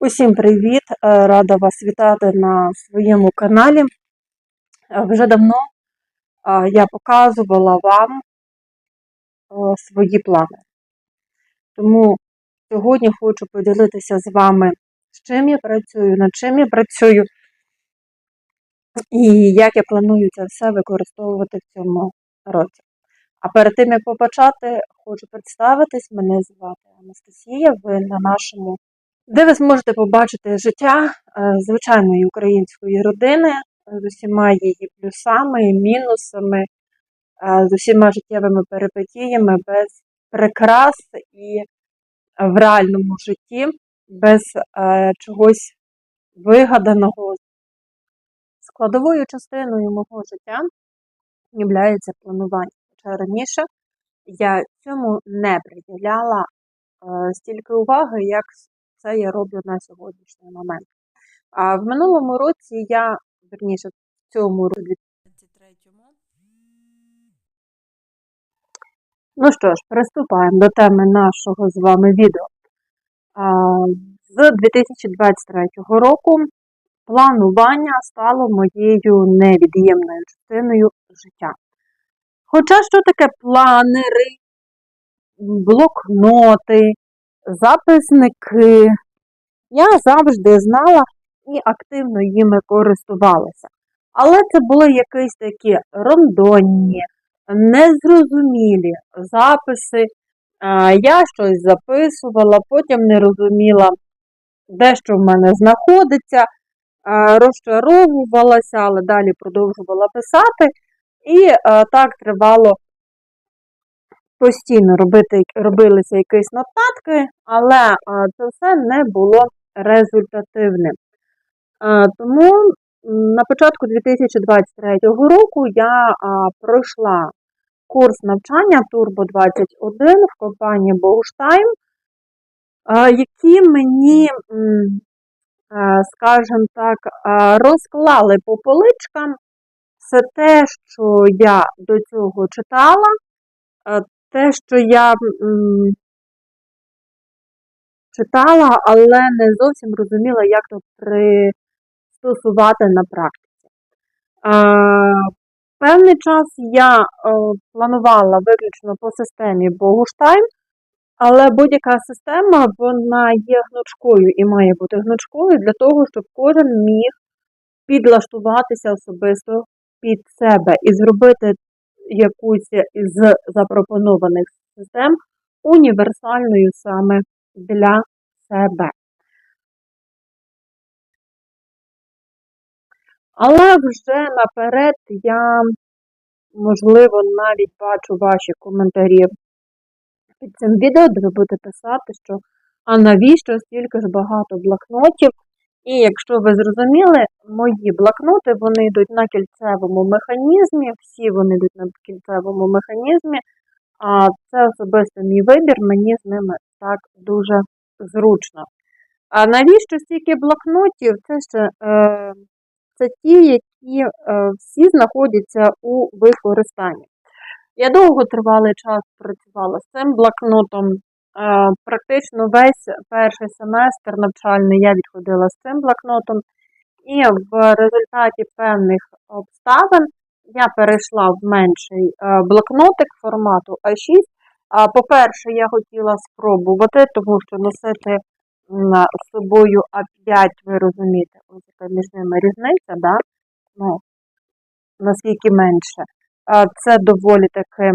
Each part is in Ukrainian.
Усім привіт! Е, Рада вас вітати на своєму каналі. Е, Вже давно е, я показувала вам свої плани. Тому сьогодні хочу поділитися з вами, з чим я працюю, над чим я працюю і як я планую це все використовувати в цьому році. А перед тим, як почати, хочу представитись. Мене звати Анастасія. Ви на нашому де ви зможете побачити життя е, звичайної української родини е, з усіма її плюсами, мінусами, е, з усіма життєвими перипетіями, без прикрас і в реальному житті, без чогось вигаданого. Складовою частиною мого життя є планування. Хоча раніше я цьому не приділяла стільки уваги, як це я роблю на сьогоднішній момент. А в минулому році я, верніше, в цьому році Ну що ж, приступаємо до теми нашого з вами відео. З 2023 року планування стало моєю невід'ємною частиною життя. Хоча що таке планери, блокноти, записники. Я завжди знала і активно їми користувалася. Але це були якісь такі рондонні, незрозумілі записи. Я щось записувала, потім не розуміла, де що в мене знаходиться, розчаровувалася, але далі продовжувала писати. І так тривало постійно робити, робилися якісь нотатки, але це все не було результативним. Тому на початку 2023 року я пройшла курс навчання Turbo 21 в компанії Bogustime, які мені, скажімо так, розклали по поличкам все те, що я до цього читала, те, що я читала, але не зовсім розуміла, як то пристосувати на практиці. Певний час я планувала виключно по системі Богуштайм, але будь-яка система вона є гнучкою і має бути гнучкою для того, щоб кожен міг підлаштуватися особисто під себе і зробити якусь з запропонованих систем універсальною саме для себе. Але вже наперед я, можливо, навіть бачу ваші коментарі під цим відео, де ви будете писати, що а навіщо стільки ж багато блокнотів? І якщо ви зрозуміли, мої блокноти вони йдуть на кільцевому механізмі, всі вони йдуть на кільцевому механізмі, а це особисто мій вибір, мені з ними так дуже зручно. А навіщо стільки блокнотів? Це ще е, це ті, які е, всі знаходяться у використанні. Я довго тривалий час працювала з цим блокнотом. Практично весь перший семестр навчальний я відходила з цим блокнотом, і в результаті певних обставин я перейшла в менший блокнотик формату А6. По-перше, я хотіла спробувати, тому що носити з собою А5, ви розумієте, ось яка між ними різниця, да? ну, наскільки менше. Це доволі таки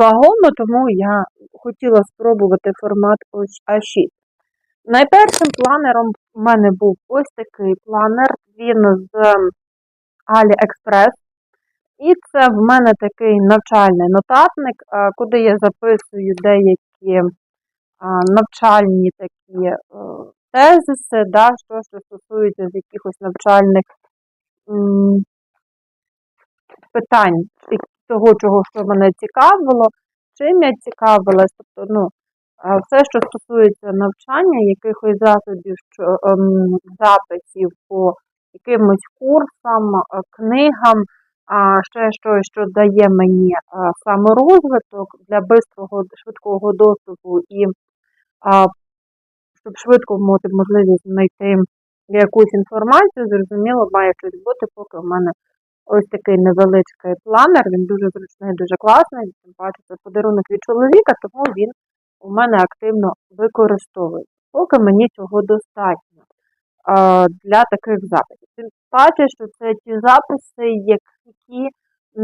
вагомо, тому я хотіла спробувати формат ось А6. Найпершим планером в мене був ось такий планер, він з AliExpress. І це в мене такий навчальний нотатник, куди я записую деякі навчальні такі е, тезиси, да, що, що стосується з якихось навчальних питань, того, чого що мене цікавило, чим я цікавилась, тобто, ну, все, що стосується навчання, якихось засобів, ем, записів по якимось курсам, е, книгам, ще щось, що дає мені е, саморозвиток для бистрого, швидкого доступу і щоб швидко мати можливість знайти якусь інформацію, зрозуміло, має щось бути, поки в мене ось такий невеличкий планер. Він дуже зручний, дуже класний. Тим паче це подарунок від чоловіка, тому він у мене активно використовується. Поки мені цього достатньо для таких записів. Тим паче, що це ті записи, які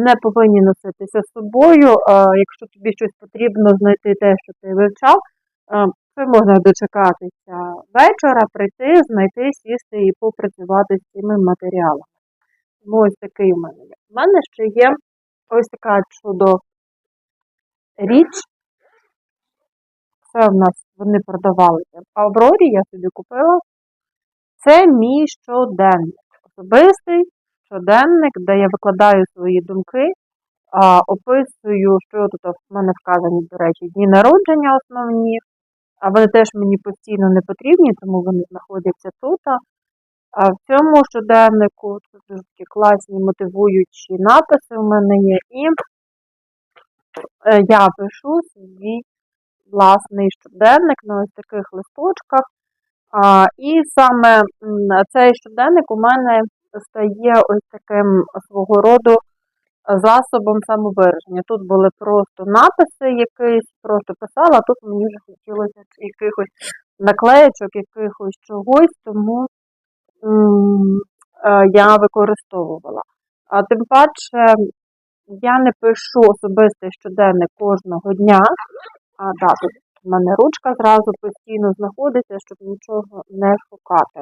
не повинні носитися з собою. Якщо тобі щось потрібно знайти те, що ти вивчав, це можна дочекатися вечора, прийти, знайти, сісти і попрацювати з цими матеріалами. Тому ось такий у мене є. У мене ще є ось така чудо річ. Це в нас вони продавалися в Аврорі, я собі купила. Це мій щоденник. Особистий щоденник, де я викладаю свої думки, а, описую, що тут в мене вказані, до речі, дні народження основні. А вони теж мені постійно не потрібні, тому вони знаходяться тут. А в цьому щоденнику це дуже такі класні мотивуючі написи у мене є. І е, я пишу свій власний щоденник на ось таких листочках. А, І саме цей щоденник у мене стає ось таким свого роду засобом самовираження. Тут були просто написи якісь, просто писала, а тут мені вже хотілося якихось наклеєчок, якихось чогось, тому я використовувала. А тим паче я не пишу особистий щоденник кожного дня, а да, тут в мене ручка зразу постійно знаходиться, щоб нічого не шукати.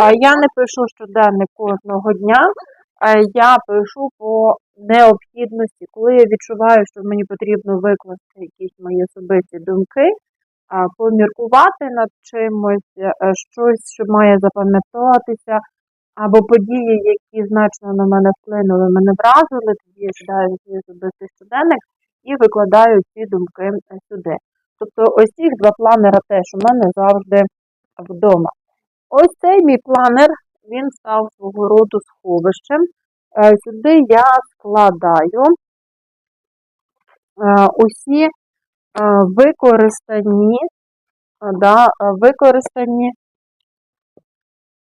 А я не пишу щоденник кожного дня, а я пишу по необхідності, коли я відчуваю, що мені потрібно викласти якісь мої особисті думки, поміркувати над чимось, е, щось, що має запам'ятатися, або події, які значно на мене вплинули, мене вразили, тоді я сідаю свій особистий щоденник і викладаю ці думки е, сюди. Тобто ось ці два планера теж у мене завжди вдома. Ось цей мій планер, він став свого роду сховищем. Е, Сюди я складаю е, усі е, використані, е, да, е, використані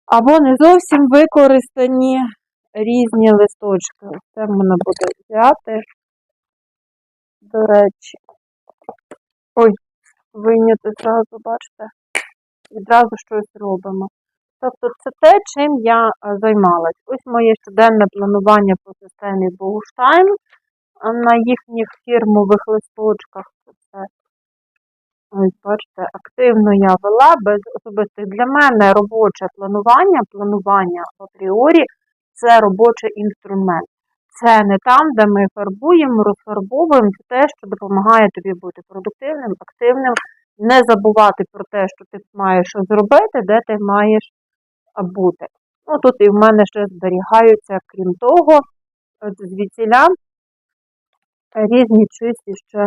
або не зовсім використані різні листочки. Це можна буде взяти, до речі. Ой, вийняти зразу, бачите, відразу щось робимо. Тобто це те, чим я е, займалась. Ось моє щоденне планування по системі Боуштайм на їхніх фірмових листочках. Це Ось, бачите, активно я вела без особистих для мене робоче планування, планування апріорі це робочий інструмент. Це не там, де ми фарбуємо, розфарбовуємо, це те, що допомагає тобі бути продуктивним, активним, не забувати про те, що ти маєш зробити, де ти маєш бути. Ну, тут і в мене ще зберігаються, крім того, звідсіля різні чисті ще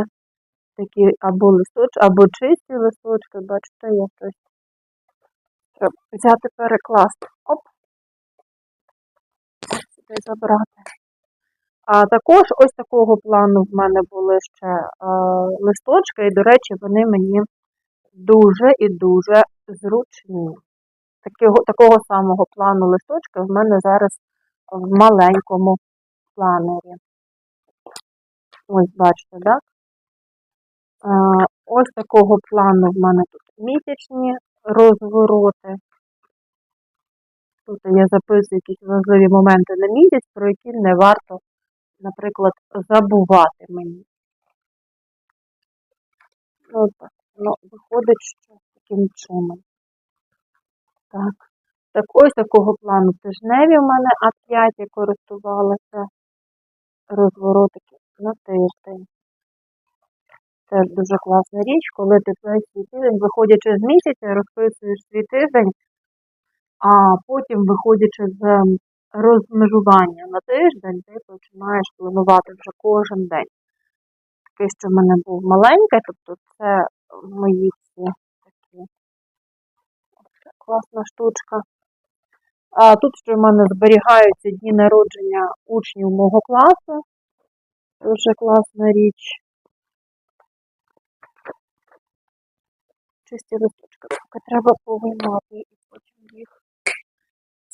такі або листочки, або чисті листочки, бачите, я щось треба взяти перекласти. Оп, сюди забрати. А також ось такого плану в мене були ще е, листочки, і, до речі, вони мені дуже і дуже зручні. Такого, такого самого плану листочки в мене зараз в маленькому планері. Ось, бачите, так? Ось такого плану в мене тут місячні розвороти. Тут я записую якісь важливі моменти на місяць, про які не варто, наприклад, забувати мені. От так. Ну, виходить, що таким чином. Так. Так, ось такого плану тижневі в мене А5 я користувалася розворотики на тиждень. Теж дуже класна річ, коли ти весь свій тиждень, виходячи з місяця, розписуєш свій тиждень, а потім, виходячи з розмежування на тиждень, ти починаєш планувати вже кожен день. Такий, що в мене був маленький, тобто це мої ці такі класна штучка. А тут ще в мене зберігаються дні народження учнів мого класу. Дуже класна річ. Чисті листочки. Поки треба повиймати і потім їх.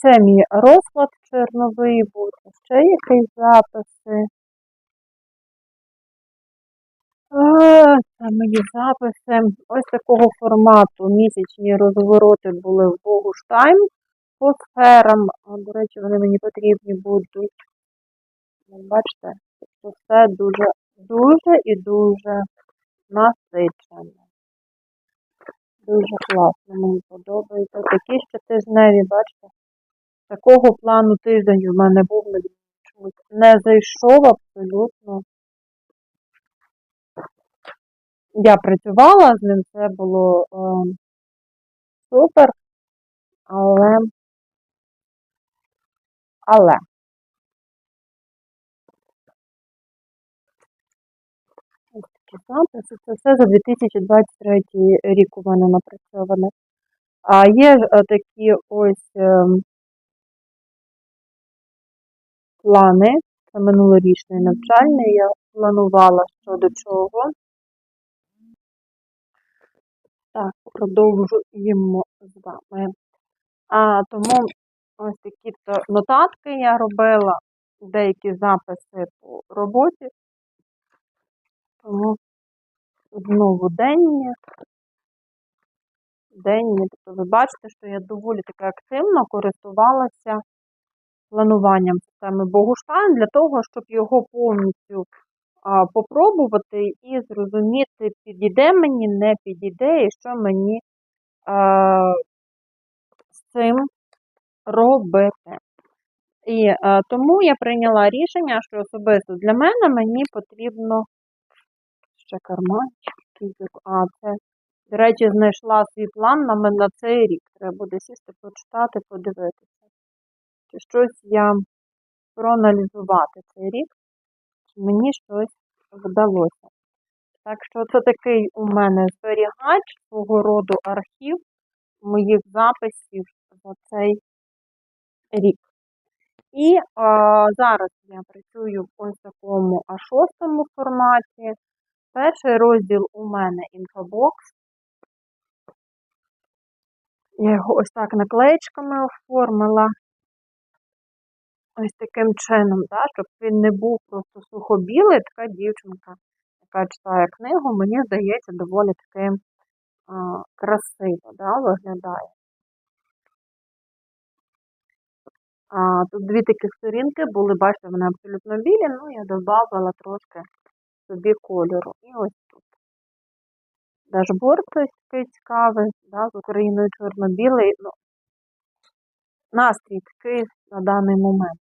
Це мій розклад черновий буде. Ще якісь записи. Це мої записи. Ось такого формату місячні розвороти були в Богуштайм по сферам. До речі, вони мені потрібні будуть. Ну, Бачите, тобто все дуже, дуже і дуже насичено. Дуже класно, мені подобається. Такі ще тижневі, бачите? Такого плану тиждень в мене був чомусь не зайшов абсолютно. Я працювала з ним, це було е, супер, але, але це все за 2023 рік у мене напрацьоване. А є такі ось е, плани, це минулорічний навчальний, я планувала щодо чого. Так, продовжуємо з вами. А, тому ось такі то нотатки я робила, деякі записи по роботі. Знову денні. Денні. Тобто ви бачите, що я доволі таки активно користувалася плануванням системи Богуштайн для того, щоб його повністю а, попробувати і зрозуміти, підійде мені, не підійде, і що мені а, з цим робити. І а, тому я прийняла рішення, що особисто для мене мені потрібно ще карманчик. А, це, до речі, знайшла свій план на, мен- на цей рік. Треба буде сісти, почитати, подивитися. Чи щось я проаналізувати цей рік, чи мені щось вдалося. Так що це такий у мене зберігач свого роду архів моїх записів за цей рік. І а, зараз я працюю в ось такому А6 форматі. Перший розділ у мене інфобокс. Я його ось так наклеєчками оформила. Ось таким чином, да, щоб він не був просто сухобілий, така дівчинка, яка читає книгу, мені здається, доволі таки а, красиво да, виглядає. А, тут дві такі сторінки були, бачите, вони абсолютно білі, ну я додавала трошки собі кольору. І ось тут. Дашборд ось такий цікавий, да, з Україною чорно-білий. Ну, настрій такий на даний момент.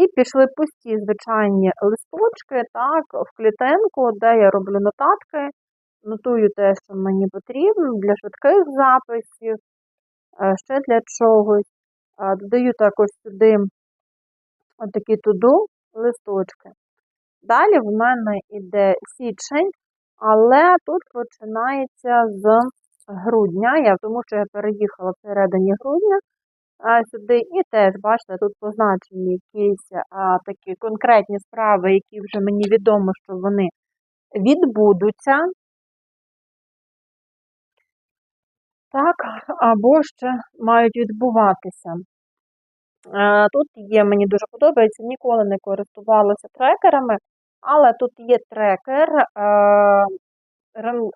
І пішли пусті звичайні листочки, так, в клітинку, де я роблю нотатки, нотую те, що мені потрібно для швидких записів, е, ще для чогось. Е, Додаю також сюди отакі туду листочки. Далі в мене йде січень, але тут починається з грудня, я, тому що я переїхала всередині грудня а, сюди, і теж, бачите, тут позначені якісь а, такі конкретні справи, які вже мені відомо, що вони відбудуться. Так, або ще мають відбуватися. Тут є, мені дуже подобається, ніколи не користувалася трекерами, але тут є трекер, е,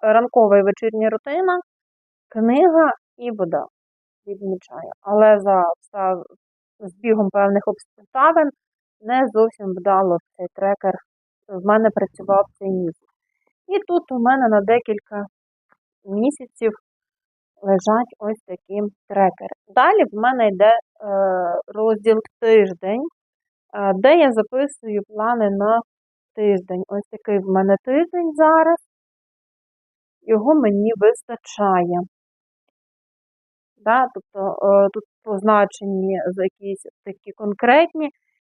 ранкова і вечірня рутина, книга і вода. Відмічаю. Але за, за збігом певних обставин не зовсім вдало цей трекер в мене працював цей місяць. І тут у мене на декілька місяців лежать ось такі трекери. Далі в мене йде е, розділ тиждень, е, де я записую плани на тиждень. Ось такий в мене тиждень зараз. Його мені вистачає. Да? Тобто е, тут позначені якісь такі конкретні,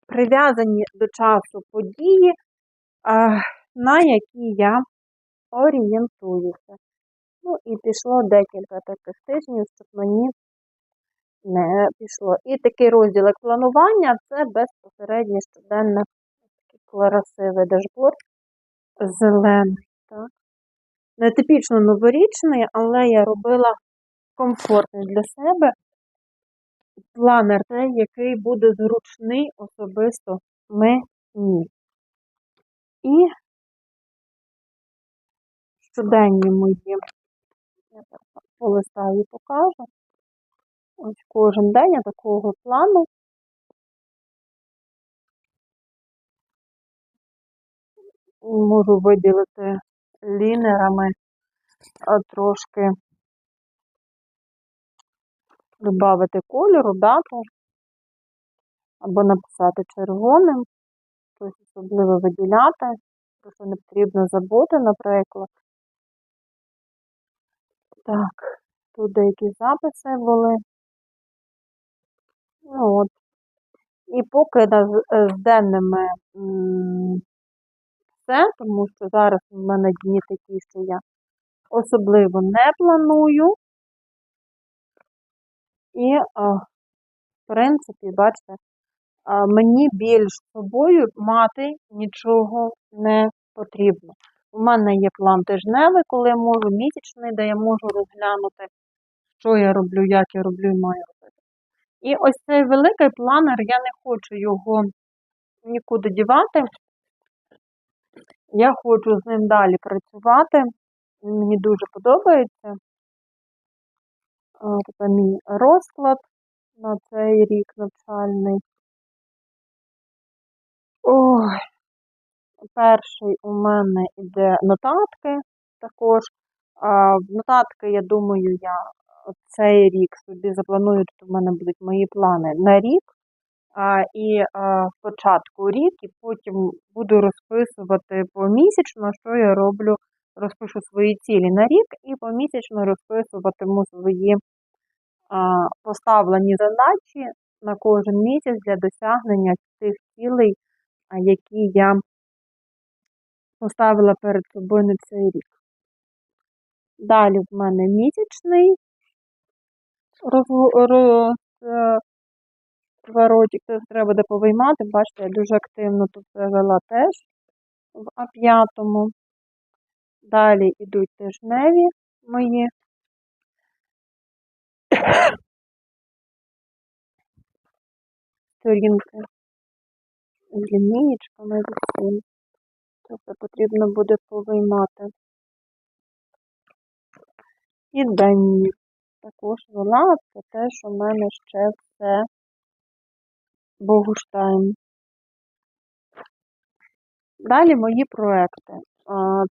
прив'язані до часу події, на які я орієнтуюся. Ну і пішло декілька таких тижнів, щоб мені не пішло. І такий розділ як планування це безпосередньо щоденне такий красивий дашборд зелений. Так? не новорічний, але я робила комфортний для себе планер, той, який буде зручний особисто мені. І щоденні мої, я так полистаю і покажу. Ось кожен день я такого плану. Можу виділити лінерами трошки додати кольору, дату, або написати червоним, щось особливо виділяти, про що не потрібно забути, наприклад. Так, тут деякі записи були. Ну от. І поки з денними все, тому що зараз в мене дні такі, що я особливо не планую. І, в принципі, бачите, мені більш собою мати нічого не потрібно. У мене є план тижневий, коли я можу, місячний, де я можу розглянути, що я роблю, як я роблю і маю робити. І ось цей великий планер, я не хочу його нікуди дівати. Я хочу з ним далі працювати. Він мені дуже подобається. Це мій розклад на цей рік навчальний. Ой, перший у мене йде нотатки також. Нотатки, я думаю, я цей рік собі запланую, тут у мене будуть мої плани на рік. І спочатку рік, і потім буду розписувати помісячно, що я роблю, розпишу свої цілі на рік, і помісячно розписуватиму свої поставлені задачі на кожен місяць для досягнення тих цілей, які я поставила перед собою на цей рік. Далі в мене місячний роз, е, Воротик, це треба буде повиймати. Бачите, я дуже активно тут вела теж в А5. Далі йдуть тижневі мої. Сторінки з лінієчками з усім. Це потрібно буде повиймати. І денні також вела, це теж у мене ще все Богуштайн. Далі мої проекти.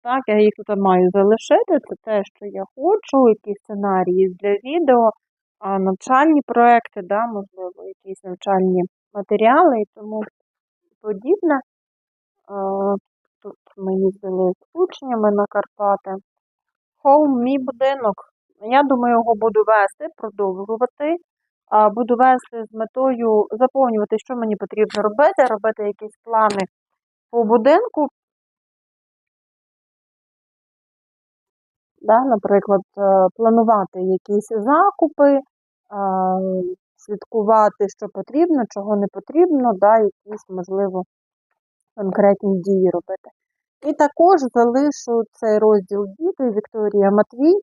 Так, я їх тут маю залишити. Це те, що я хочу, якісь сценарії для відео, навчальні проекти, да, можливо, якісь навчальні матеріали і тому подібне. Тут ми їздили з учнями на Карпати. Home, мій будинок. Я думаю, його буду вести, продовжувати. Буду вести з метою заповнювати, що мені потрібно робити, робити якісь плани по будинку. Да, наприклад, е, планувати якісь закупи, е, слідкувати, що потрібно, чого не потрібно, да, якісь, можливо, конкретні дії робити. І також залишу цей розділ діти Вікторія Матвій,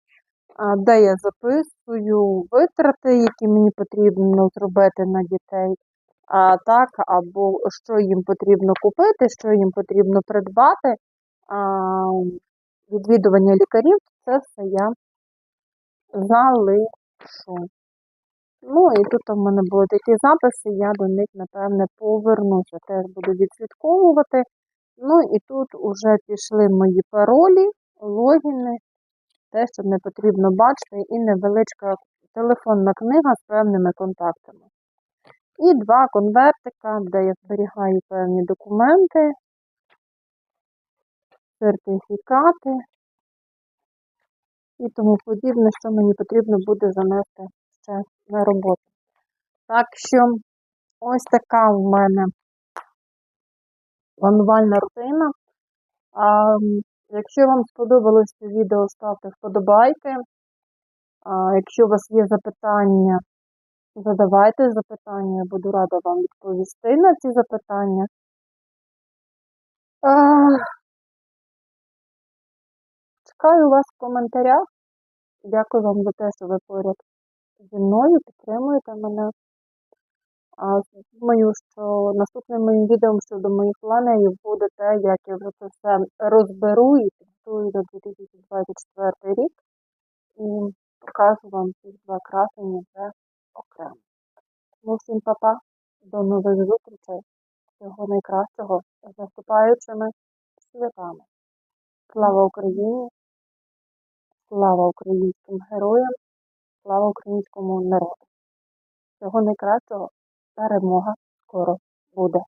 де я записую витрати, які мені потрібно зробити на дітей, а, так, або що їм потрібно купити, що їм потрібно придбати. А, відвідування лікарів, це все я залишу. Ну і тут у мене були такі записи, я до них, напевне, повернуся. Теж буду відслідковувати. Ну і тут вже пішли мої паролі, логіни, те, що не потрібно бачити, і невеличка телефонна книга з певними контактами. І два конвертика, де я зберігаю певні документи, сертифікати і тому подібне, що мені потрібно буде занести ще на роботу. Так що ось така в мене планувальна рутина. Якщо вам сподобалось це відео, ставте вподобайки. Якщо у вас є запитання, задавайте запитання, я буду рада вам відповісти на ці запитання. Чекаю вас в коментарях. Дякую вам за те, що ви поряд зі мною, підтримуєте мене. Думаю, що наступним моїм відео щодо моїх планів буде те, як я вже це все розберу і підготую до 2024 рік. І покажу вам ці два красені вже окремо. Ну, всім па-па, до нових зустрічей. Всього найкращого з наступаючими святами. Слава Україні! Слава українським героям! Слава українському народу! Всього найкращого! Перемога скоро буде!